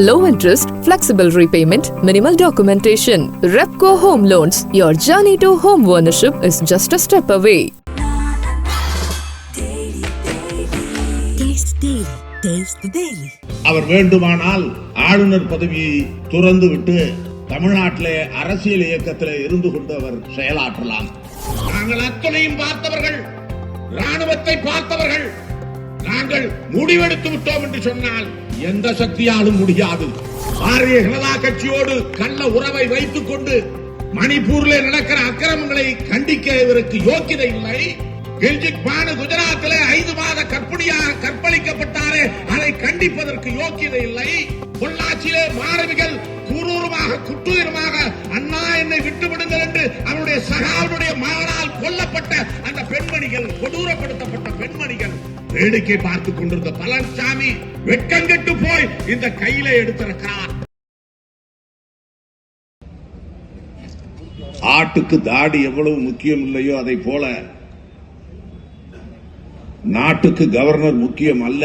Low interest flexible repayment minimal documentation Repco home loans your journey to home ownership is just a step away அவர் வேண்டுமானால் ஆளுநர் பதவியை துறந்து விட்டு தமிழ்நாட்டிலே அரசியல் இயக்கத்தில் இருந்து கொண்டு அவர் செயலாற்றலாம் நாங்கள் அத்தனையும் பார்த்தவர்கள் ராணுவத்தை பார்த்தவர்கள் நாங்கள் முடிவெடுத்து விட்டோம் என்று சொன்னால் எந்த சக்தியாலும் முடியாது. பாரதிய ஜனதா கட்சியோடு கள்ள உறவை வைத்துக் கொண்டு மணிப்பூரில் நடக்கிற அக்கிரமங்களை கண்டிக்க இவருக்கு யோக்கியதை இல்லை. கில்ஜித் பானு குஜராத்தில் ஐந்து மாத கற்பணியாக கற்பழிக்கப்பட்டாரே அதை கண்டிப்பதற்கு யோக்கியதை இல்லை. பொள்ளாச்சியிலே மாணவிகள் குரூரமாக குட்டுயிரமாக அண்ணா என்னை விட்டுவிடுங்கள் என்று அவருடைய சகாவுடைய மகனால் கொல்லப்பட்ட அந்த பெண்மணிகள் கொடூரப்படுத்தப்பட்ட பெண்மணிகள் வேடிக்கை பார்த்துக் கொண்டிருந்த பழனிசாமி வெட்கங்கெட்டு போய் இந்த கையில எடுத்திருக்கிறார். ஆட்டுக்கு தாடி எவ்வளவு முக்கியம் இல்லையோ அதை போல நாட்டுக்கு கவர்னர் முக்கியம் அல்ல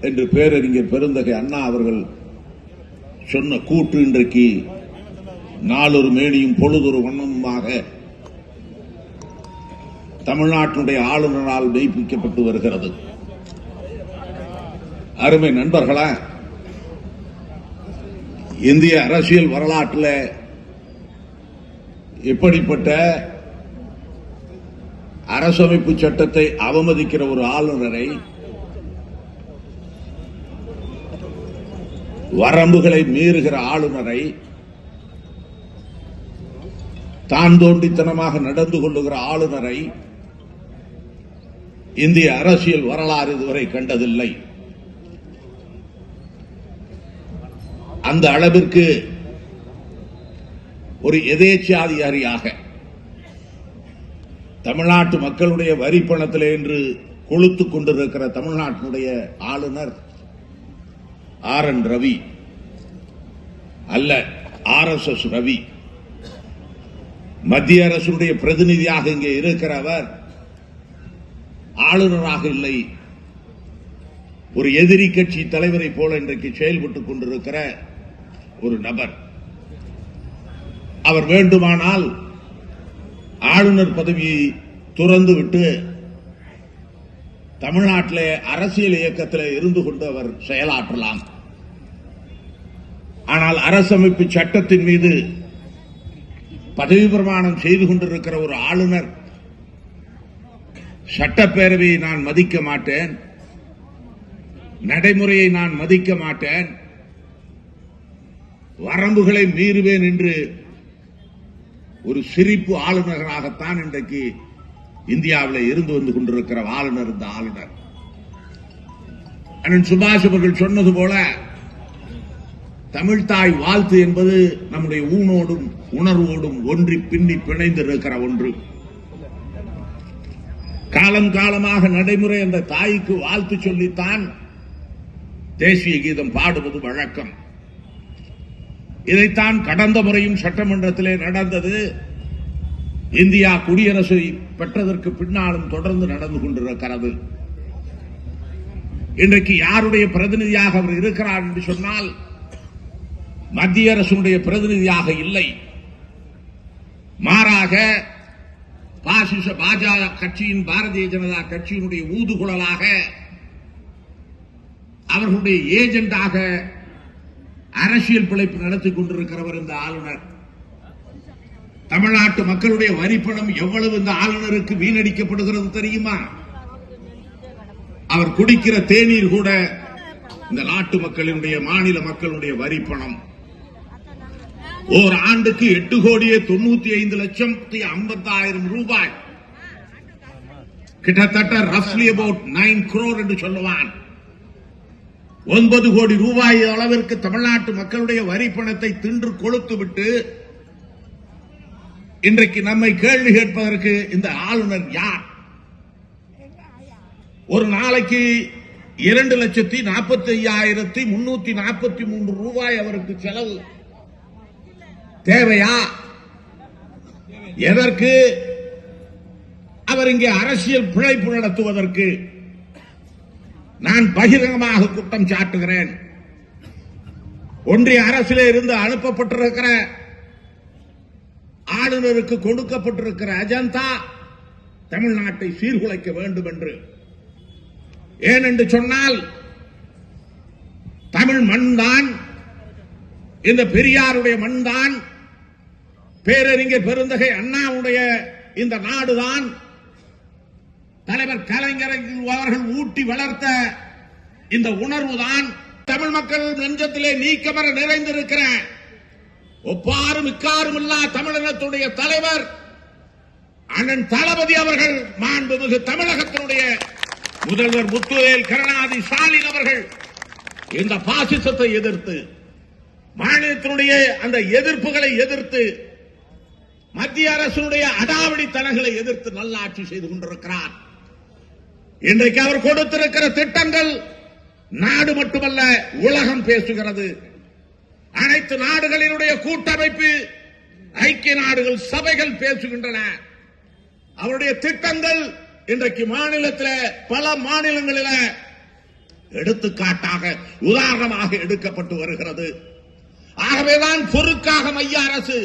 என்று பேரறிஞர் பெருந்தகை அண்ணா அவர்கள் சொன்ன கூற்று இன்றைக்கு நாளொரு மேனியும் பொழுதொரு வண்ணமுமாக தமிழ்நாட்டினுடைய ஆளுநரால் மெய்ப்பிக்கப்பட்டு வருகிறது. அருமை நண்பர்களா இந்திய அரசியல் வரலாற்றில் இப்படிப்பட்ட அரசமைப்பு சட்டத்தை அவமதிக்கிற ஒரு ஆளுநரை வரம்புகளை மீறுகிற ஆளுநரை தான் தோண்டித்தனமாக நடந்து கொள்ளுகிற ஆளுநரை இந்திய அரசியல் வரலாறு இதுவரை கண்டதில்லை. அந்த அளவிற்கு ஒரு எதேச்சாதிகாரியாக தமிழ்நாட்டு மக்களுடைய வரி பணத்திலே என்று கொளுத்துக் கொண்டிருக்கிற தமிழ்நாட்டினுடைய ஆளுநர் ஆர் என் ரவி அல்ல ஆர் எஸ் எஸ் ரவி. மத்திய அரசுடைய பிரதிநிதியாக இங்கே இருக்கிறவர் ஆளுநராக இல்லை. ஒரு எதிரி கட்சி தலைவரை போல இன்றைக்கு செயல்பட்டுக் கொண்டிருக்கிற ஒரு நபர். அவர் வேண்டுமானால் ஆளுநர் பதவியை துறந்து விட்டு தமிழ்நாட்டிலே அரசியல் இயக்கத்தில் இருந்து கொண்டு அவர் செயலாற்றலாம். ஆனால் அரசமைப்பு சட்டத்தின் மீது பதவி பிரமாணம் செய்து கொண்டிருக்கிற ஒரு ஆளுநர் சட்டப்பேரவையை நான் மதிக்க மாட்டேன். நடைமுறையை நான் மதிக்க மாட்டேன். வரம்புகளை மீறுவேன் என்று ஒரு சிரிப்பு ஆளுநராகத்தான் இன்றைக்கு இந்தியாவில் இருந்து வந்து கொண்டிருக்கிற ஆளுநர் இந்த ஆளுநர். அண்ணன் சுபாஷ் அவர்கள் சொன்னது போல தமிழ்தாய் வாழ்த்து என்பது நம்முடைய ஊனோடும் உணர்வோடும் ஒன்றி பின்னி பிணைந்திருக்கிற ஒன்று. காலம் காலமாக நடைமுறை அந்த தாய்க்கு வாழ்த்து சொல்லித்தான் தேசிய கீதம் பாடுவது வழக்கம். இதைத்தான் கடந்த முறையும் சட்டமன்றத்திலே நடந்தது. இந்தியா குடியரசை பெற்றதற்கு பின்னாலும் தொடர்ந்து நடந்து கொண்டிருக்கிறது. இன்றைக்கு யாருடைய பிரதிநிதியாக அவர் இருக்கிறார் என்று சொன்னால் மத்திய அரசுடைய பிரதிநிதியாக இல்லை. மாறாக பாசிச பாஜக கட்சியின் பாரதிய ஜனதா கட்சியினுடைய ஊதுகுழலாக அவர்களுடைய ஏஜெண்டாக அரசியல் பிழைப்பு நடத்திக் கொண்டிருக்கிறவர் இந்த ஆளுநர். தமிழ்நாட்டு மக்களுடைய வரிப்பணம் எவ்வளவு இந்த ஆளுநருக்கு வீணடிக்கப்படுகிறது தெரியுமா? அவர் குடிக்கிற தேநீர் கூட இந்த நாட்டு மக்களினுடைய மாநில மக்களுடைய வரிப்பணம் ஓர் ஆண்டுக்கு எட்டு கோடியே தொண்ணூத்தி ஐந்து லட்சத்தி ஐம்பத்தாயிரம் ரூபாய். கிட்டத்தட்ட ரஃப்லி அபவுட் நைன் குரோர் என்று சொல்லுவான். ஒன்பது கோடி ரூபாய் அளவிற்கு தமிழ்நாட்டு மக்களுடைய வரி பணத்தை தின்று கொளுத்து விட்டு இன்றைக்கு நம்மை கேள்வி கேட்பதற்கு இந்த ஆளுநர் யார்? ஒரு நாளைக்கு இரண்டு லட்சத்தி நாற்பத்தி ஐயாயிரத்தி முன்னூத்தி நாற்பத்தி மூன்று ரூபாய் அவருக்கு செலவு. தேவையா? எதற்கு? அவர் இங்கே அரசியல் பிழைப்பு நடத்துவதற்கு. நான் பகிரங்கமாக குற்றம் சாட்டுகிறேன். ஒன்றிய அரசிலே இருந்து அனுப்பப்பட்டிருக்கிற ஆளுநருக்கு கொடுக்கப்பட்டிருக்கிற அஜந்தா தமிழ்நாட்டை சீர்குலைக்க வேண்டும் என்று ஏனென்று சொன்னால் தமிழ் மண்தான் இந்த பெரியாருடைய மண்தான் பேரறிஞர் பெருந்தகை அண்ணாவுடைய இந்த நாடுதான் தலைவர் கலைஞர் அவர்கள் ஊட்டி வளர்த்த இந்த உணர்வுதான். தமிழ் மக்கள் நெஞ்சத்திலே நீக்கமர நிறைந்திருக்கிற ஒப்பாரும் இக்காரும் இல்லா தமிழினத்துடைய தலைவர் அண்ணன் தளபதி அவர்கள் மாண்புமிகு தமிழகத்தினுடைய முதல்வர் முத்துவேல் கருணாதி ஸ்டாலின் அவர்கள் இந்த பாசிசத்தை எதிர்த்து மாநிலத்தினுடைய அந்த எதிர்ப்புகளை எதிர்த்து மத்திய அரசுடைய அடாவடி தனங்களை எதிர்த்து நல்லாட்சி செய்து கொண்டிருக்கிறார். இன்றைக்கு அவர் கொடுத்திருக்கிற திட்டங்கள் நாடு மட்டுமல்ல உலகம் பேசுகிறது. அனைத்து நாடுகளினுடைய கூட்டமைப்பு ஐக்கிய நாடுகள் சபைகள் பேசுகின்றன. அவருடைய திட்டங்கள் இன்றைக்கு மாநிலத்தில் பல மாநிலங்களில் எடுத்துக்காட்டாக உதாரணமாக எடுக்கப்பட்டு வருகிறது. ஆகவேதான் பொறுக்காக மைய அரசு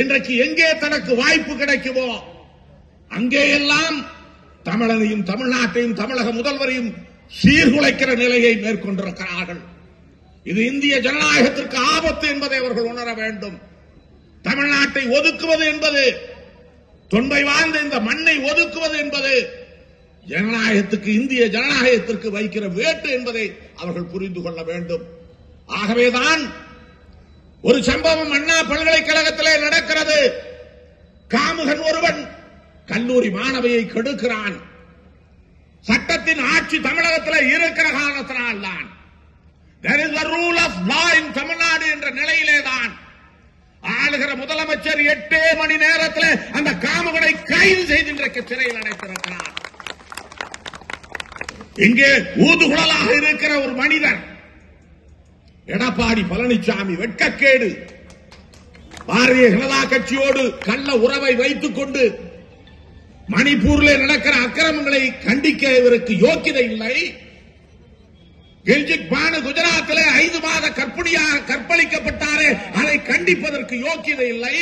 இன்றைக்கு எங்கே தனக்கு வாய்ப்பு கிடைக்குமோ அங்கேயெல்லாம் தமிழனையும் தமிழ்நாட்டையும் தமிழக முதல்வரையும் சீர்குலைக்கிற நிலையை மேற்கொண்டிருக்கிறார்கள். இது இந்திய ஜனநாயகத்திற்கு ஆபத்து என்பதை அவர்கள் உணர வேண்டும். தமிழ்நாட்டை ஒதுக்குவது என்பது தொன்மை வாழ்ந்த இந்த மண்ணை ஒதுக்குவது என்பது ஜனநாயகத்துக்கு இந்திய ஜனநாயகத்திற்கு வைக்கிற வேட்டு என்பதை அவர்கள் புரிந்து கொள்ள வேண்டும். ஆகவேதான் ஒரு சம்பவம் அண்ணா பல்கலைக்கழகத்திலே நடக்கிறது. காமுகன் ஒருவன் கல்லூரி மாணவியை கெடுக்கிறான். சட்டத்தின் ஆட்சி தமிழகத்தில் இருக்கிற காரணத்தினால் தான் there is a rule Tamil Nadu என்ற நிலையிலே தான் ஆளுகிற முதலமைச்சர் எட்டே மணி நேரத்தில் அந்த காமுகனை கைது செய்து இன்றைக்கு சிறையில் அடைத்திருக்கிறார். இங்கே ஊதுகுழலாக இருக்கிற ஒரு மனிதன் எடப்பாடி பழனிசாமி வெட்கக்கேடு. பாரதிய ஜனதா கட்சியோடு கள்ள உறவை வைத்துக் கொண்டு மணிப்பூரில் நடக்கிற அக்கிரமங்களை கண்டிக்க இவருக்கு யோக்கியதை இல்லை. கில்ஜித் பானு குஜராத்தில் ஐந்து மாத கற்பிணியாக கற்பழிக்கப்பட்டாரே அதை கண்டிப்பதற்கு யோக்கியதை இல்லை.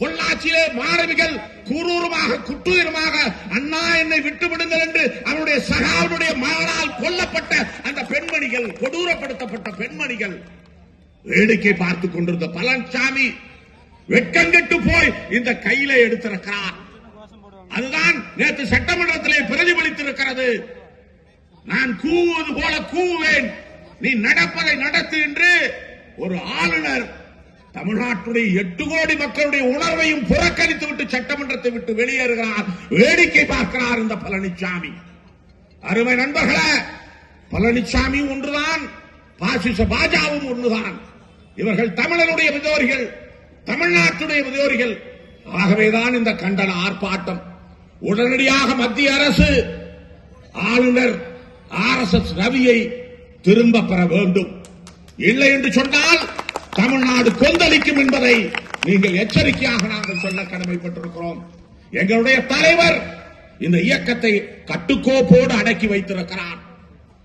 பொள்ளாச்சியிலே மாணவிகள் குரூரமாக குட்டூரமாக அண்ணா என்னை விட்டுவிடுங்கள் என்று அவனுடைய சகாவுடைய மகனால் கொல்லப்பட்ட அந்த பெண்மணிகள் கொடூரப்படுத்தப்பட்ட பெண்மணிகள் வேடிக்கை பார்த்துக் கொண்டிருந்த பழனிசாமி வெட்கங்கெட்டு போய் இந்த கையில எடுத்திருக்கிறார். அதுதான் நேற்று சட்டமன்றத்திலே பிரதிபலித்திருக்கிறது. நான் கூவுவது போல கூவுவேன். நீ நடப்பதை நடத்து என்று ஒரு ஆளுநர் தமிழ்நாட்டுடைய எட்டு கோடி மக்களுடைய உணர்வையும் புறக்கணித்து விட்டு சட்டமன்றத்தை விட்டு வெளியேறுகிறார் வேடிக்கை பார்க்கிறார் இந்த பழனிசாமி அருமை நண்பர்களே பழனிசாமி ஒன்றுதான் பாசிச பாஜாவும் ஒன்றுதான். இவர்கள் தமிழனுடைய விதோரிகள் தமிழ்நாட்டுடைய விதோரிகள் ஆகவேதான் இந்த கண்டன ஆர்ப்பாட்டம். உடனடியாக மத்திய அரசு ஆளுநர் ஆர் எஸ் எஸ் ரவியை திரும்ப பெற வேண்டும். இல்லை என்று சொன்னால் தமிழ்நாடு கொந்தளிக்கும் என்பதை நீங்கள் எச்சரிக்கையாக நாங்கள் சொல்ல கடமைப்பட்டிருக்கிறோம். எங்களுடைய தலைவர் இந்த இயக்கத்தை கட்டுக்கோப்போடு அடக்கி வைத்திருக்கிறார்.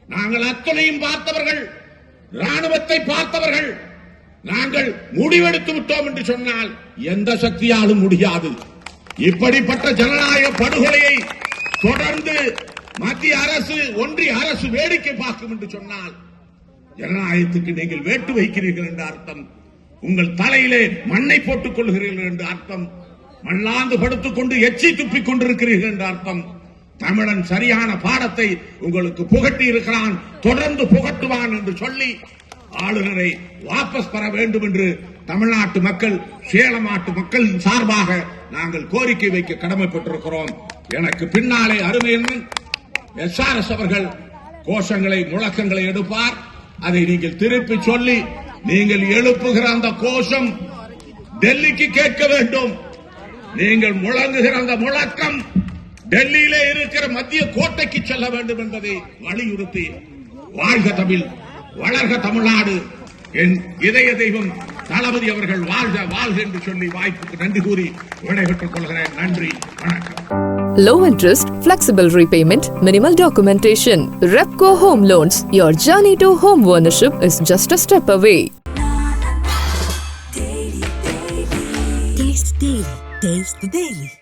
நாங்கள் அத்துணையும் பார்த்தவர்கள் ராணுவத்தை பார்த்தவர்கள். நாங்கள் முடிவெடுத்து விட்டோம் என்று சொன்னால் எந்த சக்தியாலும் முடியாது. இப்படிப்பட்ட ஜனநாயக படுகொலையை தொடர்ந்து மத்திய அரசு ஒன்றிய அரசு வேடிக்கை பார்க்கும் என்று சொன்னால் ஜனநாயகத்துக்கு நீங்கள் வேட்டு வைக்கிறீர்கள் என்று அர்த்தம். உங்கள் தலையிலே மண்ணை போட்டுக் கொள்கிறீர்கள் என்று அர்த்தம். மண்ணாந்து படுத்துக் கொண்டு எச்சி துப்பிக் கொண்டிருக்கிறீர்கள் என்று அர்த்தம். தமிழன் சரியான பாடத்தை உங்களுக்கு புகட்டி இருக்கிறான். தொடர்ந்து புகட்டுவான் என்று சொல்லி ஆளுநரை வாபஸ் பெற வேண்டும் என்று தமிழ்நாட்டு மக்கள் சேலம் நாட்டு மக்களின் சார்பாக நாங்கள் கோரிக்கை வைக்க கடமைப்பட்டிருக்கிறோம். எனக்கு பின்னாலே அருமையன் எஸ்ஆர்எஸ் அவர்கள் கோஷங்களை முழக்கங்களை எடுப்பார். அதை நீங்கள் திருப்பி சொல்லி நீங்கள் எழுப்புகிற அந்த கோஷம் டெல்லிக்கு கேட்க வேண்டும். நீங்கள் முழங்குகிற அந்த முழக்கம் டெல்லியிலே இருக்கிற மத்திய கோட்டைக்கு செல்ல வேண்டும் என்பதை வலியுறுத்தி வாழ்க தமிழ் வளர்க தமிழ்நாடு. என் இதய தெய்வம் தளபதி அவர்கள் வாழ்க வாழ்க என்று சொல்லி வாய்ப்புக்கு நன்றி கூறி விடைபெற்றுக் கொள்கிறேன் நன்றி வணக்கம் Low interest, flexible repayment, minimal documentation. Repco Home Loans. Your journey to home ownership is just a step away. Taste Daily. Taste the Daily.